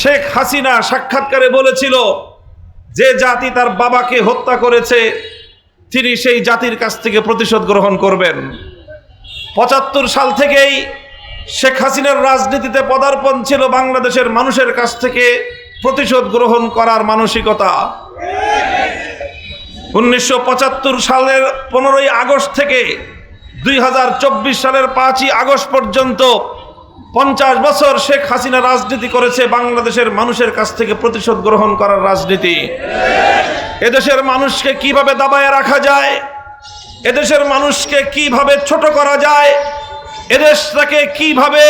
শেখ হাসিনা সাক্ষাৎকারে বলেছিল, যে জাতি তার বাবাকে হত্যা করেছে, তিনি সেই জাতির কাছ থেকে প্রতিশোধ গ্রহণ করবেন। পঁচাত্তর সাল থেকেই শেখ হাসিনার রাজনীতিতে পদার্পণ ছিল বাংলাদেশের মানুষের কাছ থেকে প্রতিশোধ গ্রহণ করার মানসিকতা। উনিশশো পঁচাত্তর সালের পনেরোই আগস্ট থেকে দুই হাজার চব্বিশ সালের পাঁচই আগস্ট পর্যন্ত পঞ্চাশ বছর শেখ হাসিনা রাজনীতি করেছে, বাংলাদেশের মানুষের কাছ থেকে প্রতিশোধ গ্রহণ করার রাজনীতি। এদেশের মানুষকে কীভাবে দাবায় রাখা যায়? এদেশের মানুষকে কীভাবে ছোট করা যায়? এদেশটাকে কীভাবে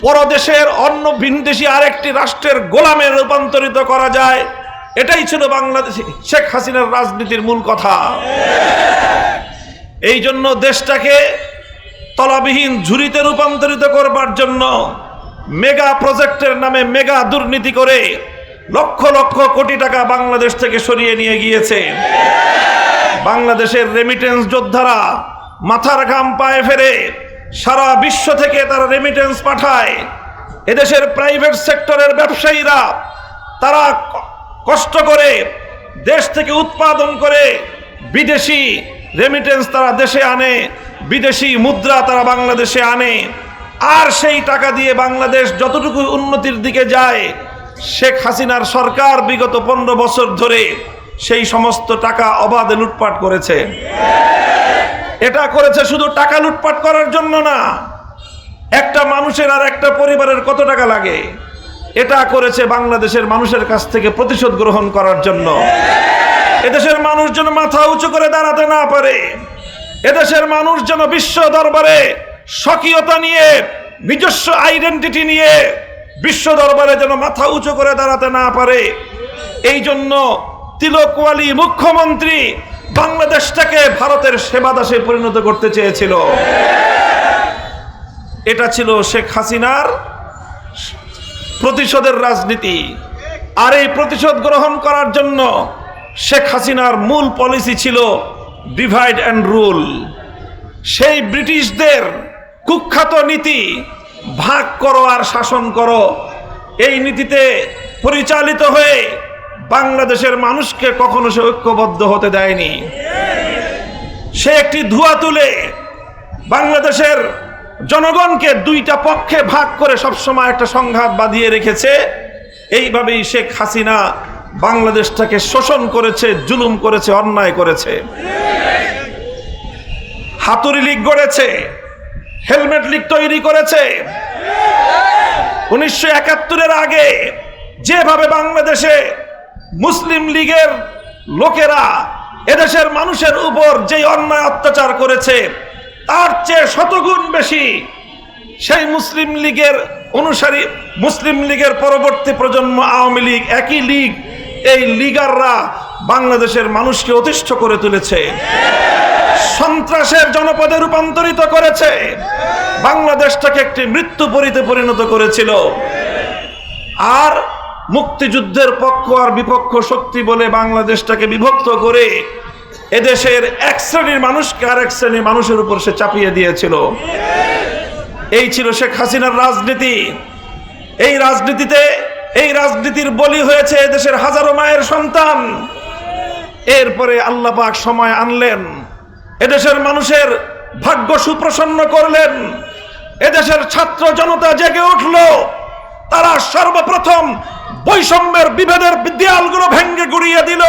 পরদেশের অন্য ভিনদেশি আরেকটি রাষ্ট্রের গোলামে রূপান্তরিত করা যায়? এটাই ছিল বাংলাদেশ শেখ হাসিনার রাজনীতির মূল কথা। এই জন্য দেশটাকে তলাবিহীন ঝুরিতে রূপান্তরিত করবার জন্য মেগা প্রজেক্টের নামে মেগা দুর্নীতি করে লক্ষ লক্ষ কোটি টাকা বাংলাদেশ থেকে সরিয়ে নিয়ে গিয়েছে। বাংলাদেশের রেমিটেন্স যোদ্ধারা মাথার ঘাম পায়ে ফেরে সারা বিশ্ব থেকে তারা রেমিটেন্স পাঠায়। এদেশের প্রাইভেট সেক্টরের ব্যবসায়ীরা তারা কষ্ট করে দেশ থেকে উৎপাদন করে বিদেশি রেমিটেন্স তারা দেশে আনে। বিদেশি মুদ্রা তারা বাংলাদেশে আনে। আর সেই টাকা দিয়ে বাংলাদেশ যতটুকু উন্নতির দিকে যায়, শেখ হাসিনার সরকার বিগত পনেরো বছর ধরে সেই সমস্ত টাকা অবাধে লুটপাট করেছে। এটা করেছে শুধু টাকা লুটপাট করার জন্য না, একটা মানুষের আর একটা পরিবারের কত টাকা লাগে? এটা করেছে বাংলাদেশের মানুষের কাছ থেকে প্রতিশোধ গ্রহণ করার জন্য। এদেশের মানুষ যেন মাথা উঁচু করে দাঁড়াতে না পারে। এদেশের মানুষ যেন বিশ্ব দরবারে স্বকীয়তা নিয়ে, নিজস্ব আইডেন্টিটি নিয়ে বিশ্ব দরবারে যেন মাথা উঁচু করে দাঁড়াতে না পারে। এই জন্য তিলকওয়ালি মুখ্যমন্ত্রী বাংলাদেশটাকে ভারতের সেবাদাসে পরিণত করতে চেয়েছিল। এটা ছিল শেখ হাসিনার প্রতিশোধের রাজনীতি। আর এই প্রতিশোধ গ্রহণ করার জন্য শেখ হাসিনার মূল পলিসি ছিল ডিভাইড অ্যান্ড রুল সেই ব্রিটিশদের কুখ্যাত নীতি, ভাগ করো আর শাসন করো। এই নীতিতে পরিচালিত হয়ে বাংলাদেশের মানুষকে কখনো সে ঐক্যবদ্ধ হতে দেয়নি। সে একটি ধোঁয়া তুলে বাংলাদেশের জনগণকে দুইটা পক্ষে ভাগ করে সবসময় একটা সংঘাত বাঁধিয়ে রেখেছে। এইভাবেই শেখ হাসিনা বাংলাদেশটাকে শোষণ করেছে, জুলুম করেছে, অন্যায় করেছে। হাতুড়ি লীগ গড়েছে, হেলমেট লীগ তৈরি করেছে। উনিশশো একাত্তরের আগে যেভাবে বাংলাদেশে মুসলিম লীগের লোকেরা এদেশের মানুষের উপর যে অন্যায় অত্যাচার করেছে, তার চেয়ে শতগুণ বেশি সেই মুসলিম লীগের অনুসারী, মুসলিম লীগের পরবর্তী প্রজন্ম আওয়ামী লীগ একই লীগ এই লিগাররা বাংলাদেশের মানুষকে অতিষ্ঠ করে তুলেছে। সন্ত্রাসের জনপদে রূপান্তরিত করেছে। বাংলাদেশটাকে একটি মৃত্যু পরিতে পরিণত করেছিল। আর মুক্তিযুদ্ধের পক্ষ আর বিপক্ষ শক্তি বলে বাংলাদেশটাকে বিভক্ত করে এদেশের এক শ্রেণির মানুষকে আর এক শ্রেণির মানুষের উপর সে চাপিয়ে দিয়েছিল। এই ছিল শেখ হাসিনার রাজনীতি। এই রাজনীতিতে এই রাজনীতির বলি হয়েছে এদেশের হাজারো মায়ের সন্তান। এরপরে আল্লাহ পাক সময় আনলেন, এদেশের মানুষের ভাগ্য সুপ্রসন্ন করলেন, এদেশের ছাত্র জনতা জেগে উঠল, তারা সর্বপ্রথম বৈষম্যের বিভেদের দেয়ালগুলো ভেঙ্গে গুড়িয়ে দিল।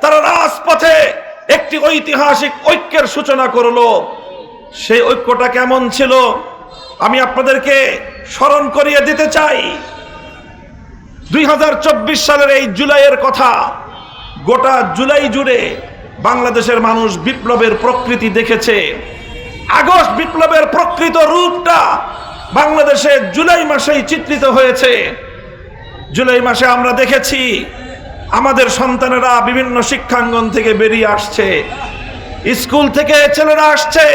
তারা রাজপথে একটি ঐতিহাসিক ঐক্যের সূচনা করল। সেই ঐক্যটা কেমন ছিল? আমি আপনাদেরকে স্মরণ করিয়ে দিতে চাই। দুই হাজার চব্বিশ সালের এই জুলাইয়ের কথা গোটা জুলাই জুড়ে বাংলাদেশের মানুষ বিপ্লবের প্রকৃতি দেখেছে। আগস্ট বিপ্লবের প্রকৃত রূপটা বাংলাদেশে জুলাই মাসেই চিত্রিত হয়েছে। জুলাই মাসে আমরা দেখেছি আমাদের সন্তানেরা বিভিন্ন শিক্ষাঙ্গন থেকে বেরিয়ে আসছে। স্কুল থেকে ছেলেরা আসছে।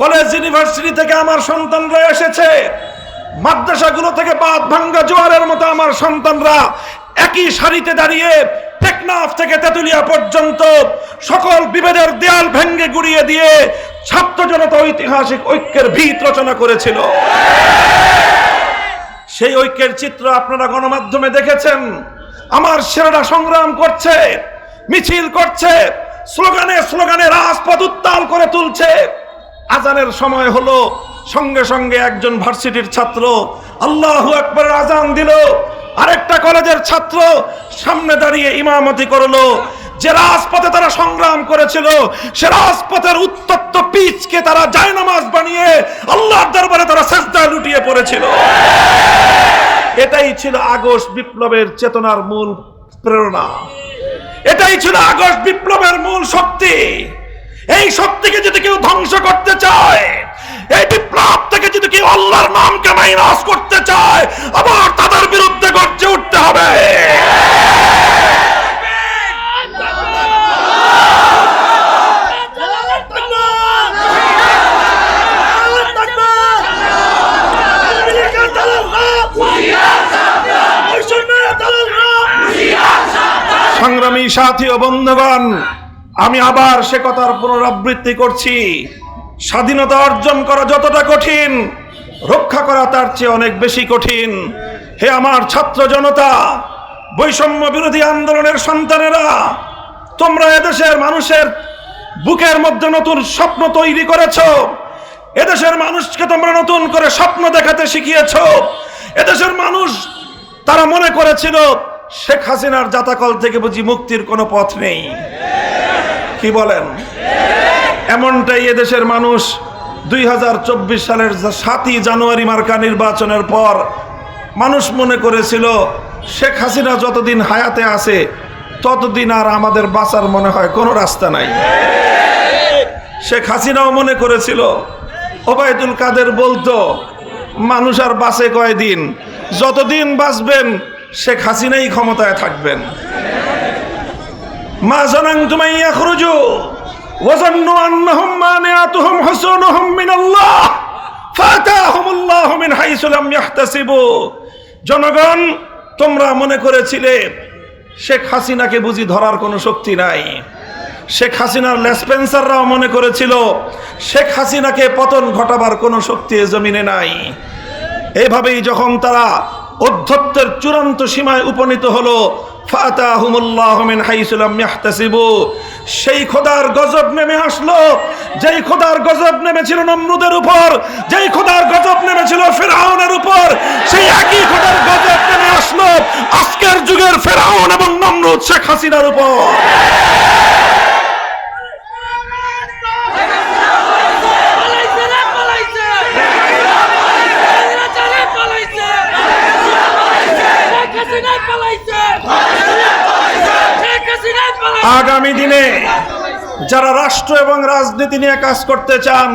কলেজ, ইউনিভার্সিটি থেকে আমার সন্তানরা এসেছে। মাদ্রাসাগুলো থেকে বাদ ভাঙ্গা জোয়ারের মতো আমার সন্তানরা একই সারিতে দাঁড়িয়ে টেকনাফ থেকে তেতুলিয়া পর্যন্ত সকল বিভেদের দেয়াল ভেঙ্গে গুড়িয়ে দিয়ে ছাত্র জনতা ঐতিহাসিক ঐক্যের ভিত রচনা করেছিল। সেই ঐক্যের চিত্র আপনারা গণমাধ্যমে দেখেছেন। আমার ছেলেরা সংগ্রাম করছে, মিছিল করছে, স্লোগানে স্লোগানে রাজপথ উত্তাল করে তুলছে। আজানের সময় হলো সঙ্গে সঙ্গে একজন ভার্সিটির ছাত্র আল্লাহ একবার আজান দিল। আরেকটা কলেজের ছাত্র সামনে দাঁড়িয়ে ইমামতি করল। যে রাজপথে তারা সংগ্রাম করেছিল, সে রাজপথের উত্তপ্ত পিচকে তারা জায়নামাজ বানিয়ে আল্লাহর দরবারে তারা সেজদায় লুটিয়ে পড়েছিল। এটাই ছিল আগস্ট বিপ্লবের চেতনার মূল প্রেরণা। এটাই ছিল আগস্ট বিপ্লবের মূল শক্তি। এই শক্তিকে যদি কেউ ধ্বংস করতে চায় এই বিপ্লব থেকে যদি কেউ আল্লাহর নামকে মাইনাস করতে চায়, আবার তাদের বিরুদ্ধে গর্জে উঠতে হবে। সংগ্রামী সাথী ও বন্ধুগণ, আমি আবার সে কথার পুনরাবৃত্তি করছি। স্বাধীনতা অর্জন করা যতটা কঠিন, রক্ষা করা তার চেয়ে অনেক বেশি কঠিন। হে আমার ছাত্র জনতা, বৈষম্য বিরোধী আন্দোলনের সন্তানেরা, তোমরা এদেশের মানুষের বুকের মধ্যে নতুন স্বপ্ন তৈরি করেছ। এদেশের মানুষকে তোমরা নতুন করে স্বপ্ন দেখাতে শিখিয়েছ। এদেশের মানুষ, তারা মনে করেছিল, শেখ হাসিনার জাতাকল থেকে বুঝি মুক্তির কোনো পথ নেই। কি বলেন? এমনটাই এদেশের মানুষ। দুই হাজার চব্বিশ সালের সাতই জানুয়ারি মার্কা নির্বাচনের পর মানুষ মনে করেছিল, শেখ হাসিনা যতদিন হায়াতে আছে, ততদিন আর আমাদের বাঁচার মনে হয় কোনো রাস্তা নাই। শেখ হাসিনাও মনে করেছিল, ওবায়দুল কাদের বলতো, মানুষ আর বাঁচে কয়দিন, যতদিন বাঁচবেন, শেখ হাসিনাই ক্ষমতায় থাকবেন। মা জনাং জানান্তুম আন ইয়াখরুজু ওয়া যান্নু আন্নাহুম মানিআতুহুম হুসুনুহুম মিনাল্লাহ। ফাতাহুমুল্লাহু মিন হাইসু লাম ইয়াহতাসিবু। জনগণ, তোমরা মনে করেছিলে শেখ হাসিনাকে বুঝি ধরার কোনো শক্তি নাই। শেখ হাসিনার লেসপেন্সাররাও মনে করেছিল শেখ হাসিনাকে পতন ঘটাবার কোনো শক্তি জমিনে নাই। এইভাবেই যখন তারা অধ্যত্বের চূড়ান্ত সীমায় উপনীত হলো, ফাতাহুমুল্লাহ মিন হাইসু লাম ইয়াহতাসিবু। সেই খোদার গজব নেমে আসলো। যেই খোদার গজব নেমেছিল নমরুদের উপর, যেই খোদার গজব নেমেছিল ফেরাউনের উপর, সেই একই খোদার গজব নেমে আসলো আজকের যুগের ফেরাউন এবং নমরুদ শেখ হাসিনার উপর পালাইছে রে পালাইছে এরা জানে পালাইছে শেখ হাসিনা পালাইছে শেখ হাসিনা পালাইছে আগামী দিনে যারা রাষ্ট্র এবং রাজনীতি নিয়ে কাজ করতে চান,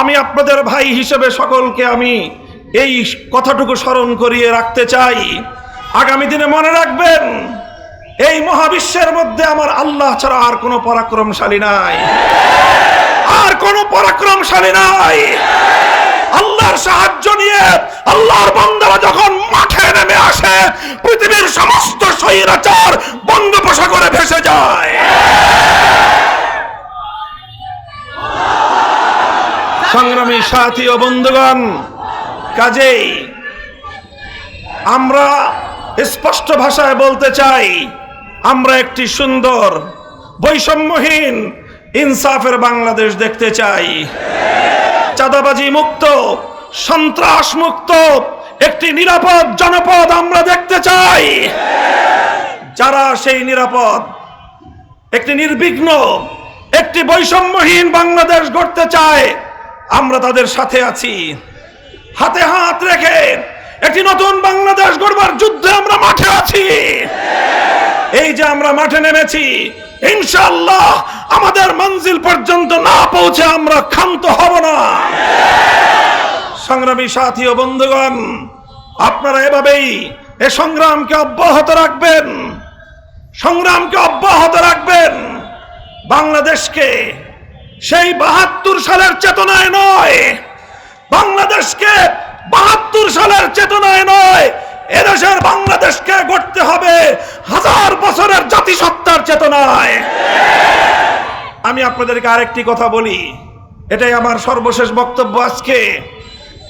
আমি আপনাদের ভাই হিসেবে সকলকে আমি এই কথাটুকু স্মরণ করিয়ে রাখতে চাই। আগামী দিনে মনে রাখবেন, এই মহাবিশ্বের মধ্যে আমার আল্লাহ ছাড়া আর কোনো পরাক্রমশালী নাই। আর কোনো পরাক্রমশালী নাই। আল্লাহর সাহায্য নিয়ে আল্লাহর বান্দারা যখন মাঠে নেমে আসে, পৃথিবীর সমস্ত স্বৈরাচার বঙ্গোপসাগরে ভেসে যায়। সংগ্রামী সাথী ও বন্ধুগণ, কাজেই আমরা স্পষ্ট ভাষায় বলতে চাই, আমরা একটি সুন্দর, বৈষম্যহীন, ইনসাফের বাংলাদেশ দেখতে চাই। চাঁদাবাজি মুক্ত সন্ত্রাস মুক্ত একটি নিরাপদ জনপদ আমরা দেখতে চাই। যারা সেই নিরাপদ, একটি নির্বিঘ্ন, একটি বৈষম্যহীন বাংলাদেশ গড়তে চায়, আমরা তাদের সাথে আছি। হাতে হাত রেখে একটি নতুন বাংলাদেশ গড়বার যুদ্ধে আমরা মাঠে আছি। এই যে আমরা মাঠে নেমেছি, ইনশাআল্লাহ আমাদের মঞ্জিল পর্যন্ত না পৌঁছে আমরা ক্ষান্ত হব না। সংগ্রামী সাথী ও বন্ধুগণ, আপনারা এভাবেই এ সংগ্রামকে অব্যাহত রাখবেন। সংগ্রামকে অব্যাহত রাখবেন। বাংলাদেশকে সেই বাহাত্তর সালের চেতনায় নয়, বাংলাদেশকে বাহাত্তর সালের চেতনায় নয়, এদেশের বাংলাদেশকে গড়তে হবে হাজার বছরের জাতিসত্তার চেতনায়। আমি আপনাদেরকে আরেকটি কথা বলি, এটাই আমার সর্বশেষ বক্তব্য আজকে।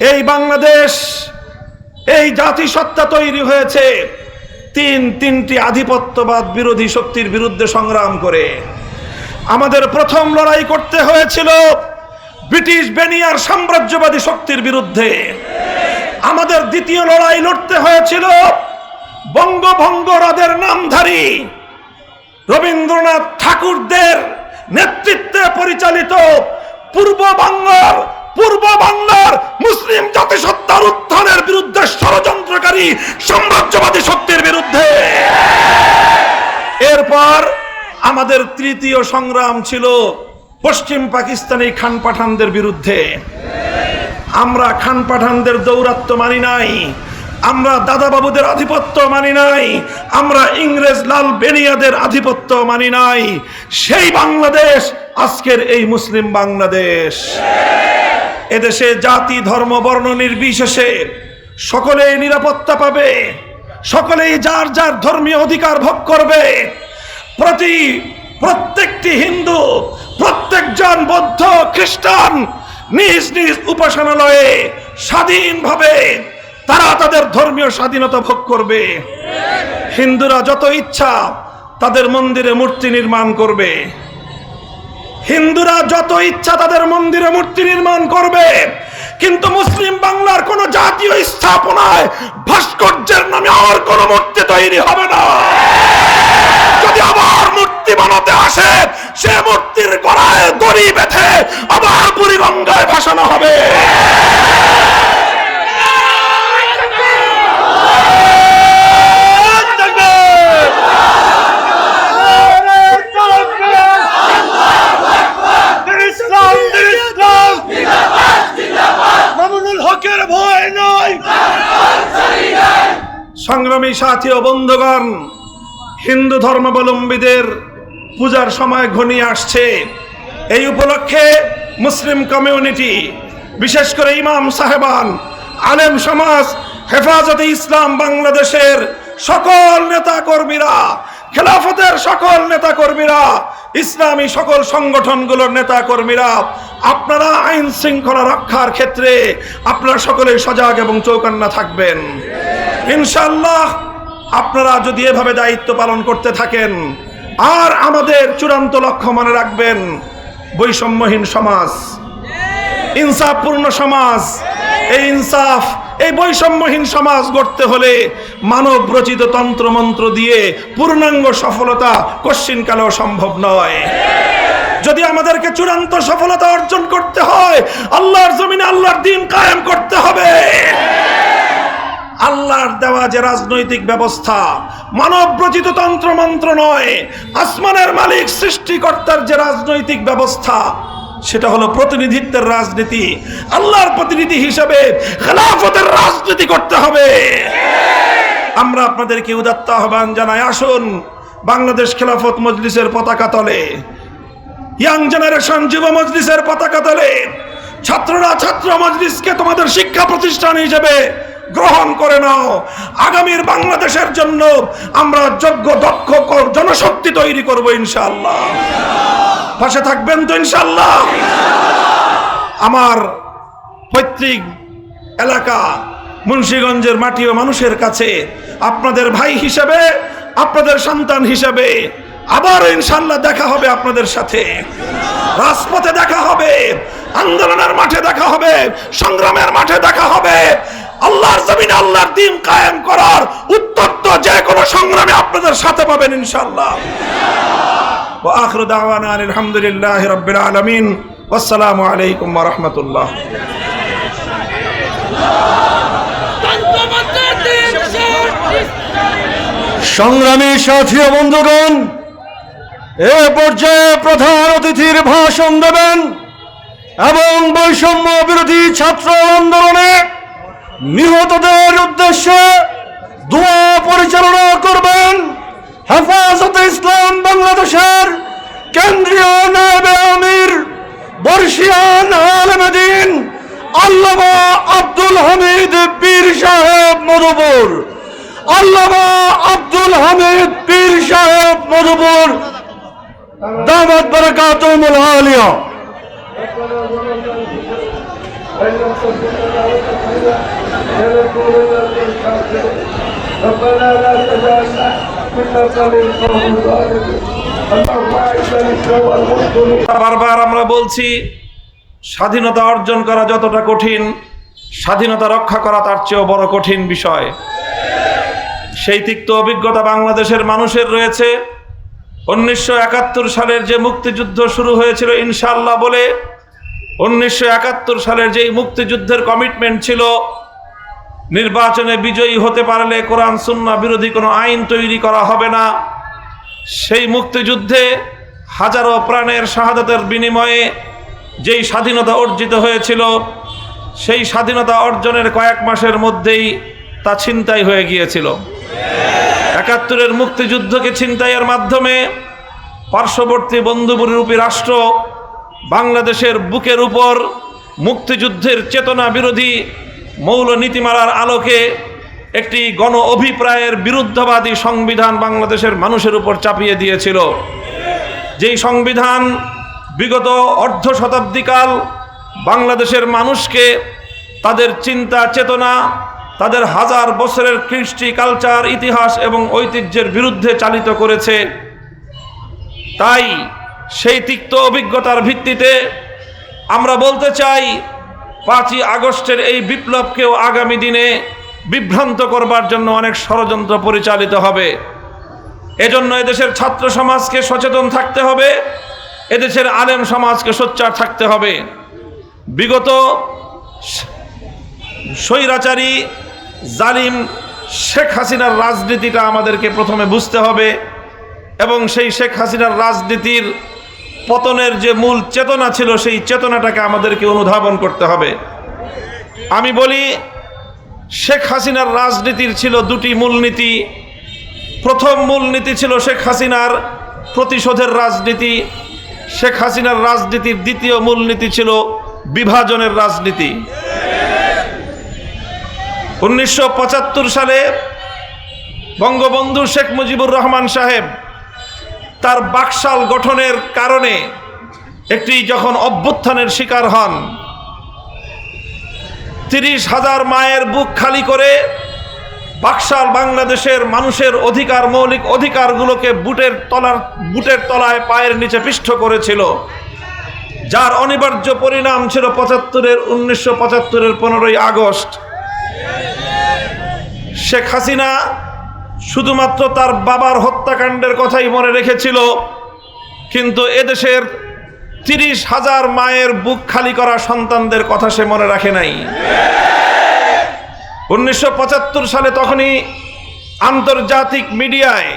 এই বাংলাদেশ, এই জাতিসত্তা তৈরি হয়েছে তিন তিনটি আধিপত্যবাদ বিরোধী শক্তির বিরুদ্ধে সংগ্রাম করে। আমাদের প্রথম লড়াই করতে হয়েছিল ব্রিটিশ বেনিয়ার সাম্রাজ্যবাদী শক্তির বিরুদ্ধে। আমাদের দ্বিতীয় লড়াই লড়তে হয়েছিল বঙ্গভঙ্গ হ্রদের নামধারী রবীন্দ্রনাথ ঠাকুরদের নেতৃত্বে পরিচালিত পূর্ব বাংলার পূর্ব বাংলার মুসলিম জাতিসত্তার উত্থানের বিরুদ্ধে ষড়যন্ত্রকারী, সাম্রাজ্যবাদী শক্তির বিরুদ্ধে। এরপর আমাদের তৃতীয় সংগ্রাম ছিল পশ্চিম পাকিস্তানি খান পাঠানদের বিরুদ্ধে। আমরা খান পাঠানদের দৌরাত্ম মানি নাই, আমরা দাদা বাবুদের আধিপত্য মানি নাই, আমরা ইংরেজ লাল বেনিয়াদের আধিপত্য মানি নাই। সেই বাংলাদেশ, আজকের এই মুসলিম বাংলাদেশ। এদেশে জাতি, ধর্ম, বর্ণ নির্বিশেষে সকলে নিরাপত্তা পাবে। সকলেই যার যার ধর্মীয় অধিকার ভোগ করবে। প্রতি, প্রত্যেকটি হিন্দু, প্রত্যেকজন বৌদ্ধ, খ্রিস্টান নিজ নিজ উপাসনালয়ে স্বাধীনভাবে তারা তাদের ধর্মীয় স্বাধীনতা ভোগ করবে। হিন্দুরা যত ইচ্ছা তাদের মন্দিরে মূর্তি নির্মাণ করবে। হিন্দুরা যত ইচ্ছা তাদের মন্দিরে মূর্তি নির্মাণ করবে। কিন্তু মুসলিম বাংলার কোন জাতীয় স্থাপনায় ভাস্কর্যের নামে আর কোন মূর্তি তৈরি হবে না। যদি আবার মূর্তি বানাতে আসে, সে মূর্তির গড়ায় দড়ি বেঁধে আবার বুড়িগঙ্গায় ভাসানো হবে ইসলাম ইসলাম মামুনুল হকের ভয় নয় সংগ্রামী সাথী বন্ধুগণ, হিন্দু ধর্মাবলম্বীদের পূজার সময় ঘনিয়ে আসছে। এই উপলক্ষে মুসলিম কমিউনিটি, বিশেষ করে ইমাম সাহেবান, আলেম সমাজ, হেফাজতে ইসলাম বাংলাদেশের সকল নেতা কর্মীরা খেলাফতের সকল নেতা কর্মীরা ইসলামী সকল সংগঠনগুলোর নেতা কর্মীরা আপনারা আইন শৃঙ্খলা রক্ষার ক্ষেত্রে আপনারা সকলে সজাগ এবং চৌকান্না থাকবেন। ইনশাল্লাহ আপনারা যদি এভাবে দায়িত্ব পালন করতে থাকেন, আর আমাদের চূড়ান্ত লক্ষ্য মনে রাখবেন, বৈষম্যহীন সমাজ, ইনসাফপূর্ণ সমাজ, এই ইনসাফ, এই বৈষম্যহীন সমাজ গড়তে হলে মানব রচিত তন্ত্রমন্ত্র দিয়ে পূর্ণাঙ্গ সফলতা কশ্চিনকালেও সম্ভব নয়। যদি আমাদেরকে চূড়ান্ত সফলতা অর্জন করতে হয়, আল্লাহর জমিনে আল্লাহর দিন কায়েম করতে হবে। আল্লাহর দেওয়া যে রাজনৈতিক ব্যবস্থা মানব রচিত তন্ত্রমন্ত্র নয়, আসমানের মালিক সৃষ্টিকর্তার যে রাজনৈতিক ব্যবস্থা, সেটা হলো প্রতিনিধিত্বের রাজনীতি। আল্লাহর প্রতিনিধি হিসেবে খেলাফতের রাজনীতি করতে হবে। আমরা আপনাদেরকে উদাত্ত আহ্বান জানাই, আসুন বাংলাদেশ খেলাফত মজলিসের পতাকা তলে, ইয়াং জেনারেশন যুব মজলিসের পতাকা তলে, ছাত্ররা ছাত্র মজলিসকে তোমাদের শিক্ষা প্রতিষ্ঠান হিসেবে গ্রহণ করে নাও। আগামীর বাংলাদেশের জন্য আমরা যোগ্য, দক্ষ জনশক্তি তৈরি করব ইনশাআল্লাহ। পাশে থাকবেন তো ইনশাআল্লাহ। আমার পৈতৃক এলাকা মুন্সীগঞ্জের মাটি ও মানুষের কাছে আপনাদের ভাই হিসেবে, আপনাদের সন্তান হিসেবে আবার ইনশাল্লাহ দেখা হবে আপনাদের সাথে। রাজপথে দেখা হবে, আন্দোলনের মাঠে দেখা হবে, সংগ্রামের মাঠে দেখা হবে। আল্লাহর জমিনে আল্লাহর দিন কায়েম করার উত্তপ্ত যে কোনো সংগ্রামে আপনাদের সাথে পাবেন ইনশাল্লাহ وآخر دعوانا أن الحمد لله رب العالمين والسلام عليكم ورحمة الله তন্ত্রমন্ত্রের দিন শেষ সংগ্রামী সাথী ও বন্ধুগণ এ পর্যায়ে প্রধান অতিথির ভাষণ দেবেন এবং বৈষম্য বিরোধী ছাত্র আন্দোলনে নিহতদের উদ্দেশ্যে দোয়া পরিচালনা করবেন হেফাজতে ইসলাম বাংলাদেশের কেন্দ্রীয় নায়েবে আমির বর্ষিয়ান আলমদিন আল্লামা আব্দুল হামিদ পীর সাহেব মধুপুর। আল্লামা আব্দুল হামিদ পীর সাহেব মধুপুর। দামাত বারাকাতুমুল আলিয়া। أن الكافرين ربنا لا تجعلنا فتنة للقوم الظالمين اللهم اعز الاسلام والمسلمين বারবার আমরা বলছি স্বাধীনতা অর্জন করা যতটা কঠিন স্বাধীনতা রক্ষা করা তার চেয়েও বড় কঠিন বিষয় সেই তিক্ত অভিজ্ঞতা বাংলাদেশের মানুষের রয়েছে উনিশশো একাত্তর সালের যে মুক্তিযুদ্ধ শুরু হয়েছিল ইনশাল্লাহ বলে উনিশশো একাত্তর সালের যেই মুক্তিযুদ্ধের কমিটমেন্ট ছিল নির্বাচনে বিজয়ী হতে পারলে কোরআন সুন্না বিরোধী কোনো আইন তৈরি করা হবে না। সেই মুক্তিযুদ্ধে হাজারো প্রাণের শাহাদাতের বিনিময়ে যেই স্বাধীনতা অর্জিত হয়েছিল, সেই স্বাধীনতা অর্জনের কয়েক মাসের মধ্যেই তা ছিনতাই হয়ে গিয়েছিল। একাত্তরের মুক্তিযুদ্ধকে ছিনতাইয়ের মাধ্যমে পার্শ্ববর্তী বন্ধুবরূপী রাষ্ট্র বাংলাদেশের বুকের উপর মুক্তিযুদ্ধের চেতনা বিরোধী মৌল নীতিমালার আলোকে একটি গণ অভিপ্রায়ের বিরুদ্ধবাদী সংবিধান বাংলাদেশের মানুষের উপর চাপিয়ে দিয়েছিল। যেই সংবিধান বিগত অর্ধ শতাব্দীকাল বাংলাদেশের মানুষকে তাদের চিন্তা, চেতনা, তাদের হাজার বছরের কৃষ্টি, কালচার, ইতিহাস এবং ঐতিহ্যের বিরুদ্ধে চালিত করেছে। তাই সেই তিক্ত অভিজ্ঞতার ভিত্তিতে আমরা বলতে চাই পাঁচই আগস্টের এই বিপ্লবকেও আগামী দিনে বিভ্রান্ত করবার জন্য অনেক ষড়যন্ত্র পরিচালিত হবে। এজন্য এদেশের ছাত্র সমাজকে সচেতন থাকতে হবে, এদেশের আলেম সমাজকে সোচ্চার থাকতে হবে। বিগত স্বৈরাচারী জালিম শেখ হাসিনার রাজনীতিটা আমাদেরকে প্রথমে বুঝতে হবে এবং সেই শেখ হাসিনার রাজনীতির পতনের যে মূল চেতনা ছিল, সেই চেতনাটাকে আমাদেরকে অনুধাবন করতে হবে। আমি বলি, শেখ হাসিনার রাজনীতির ছিল দুটি মূলনীতি। প্রথম মূলনীতি ছিল শেখ হাসিনার প্রতিশোধের রাজনীতি। শেখ হাসিনার রাজনীতির দ্বিতীয় মূলনীতি ছিল বিভাজনের রাজনীতি। উনিশশো পঁচাত্তর সালে বঙ্গবন্ধু শেখ মুজিবুর রহমান সাহেব তার বাকশাল গঠনের কারণে একটি যখন অভ্যুত্থানের শিকার হন, তিরিশ হাজার মায়ের বুক খালি করে বাকশাল বাংলাদেশের মানুষের অধিকার, মৌলিক অধিকারগুলোকে বুটের তলার, বুটের তলায় পায়ের নিচে পিষ্ঠ করেছিল, যার অনিবার্য পরিণাম ছিল পঁচাত্তরের, উনিশশো পঁচাত্তরের পনেরোই আগস্ট। শেখ হাসিনা শুধুমাত্র তার বাবার হত্যাকাণ্ডের কথাই মনে রেখেছিল, কিন্তু এদেশের তিরিশ হাজার মায়ের বুক খালি করা সন্তানদের কথা সে মনে রাখে নাই। উনিশশো পঁচাত্তর সালে তখনই আন্তর্জাতিক মিডিয়ায়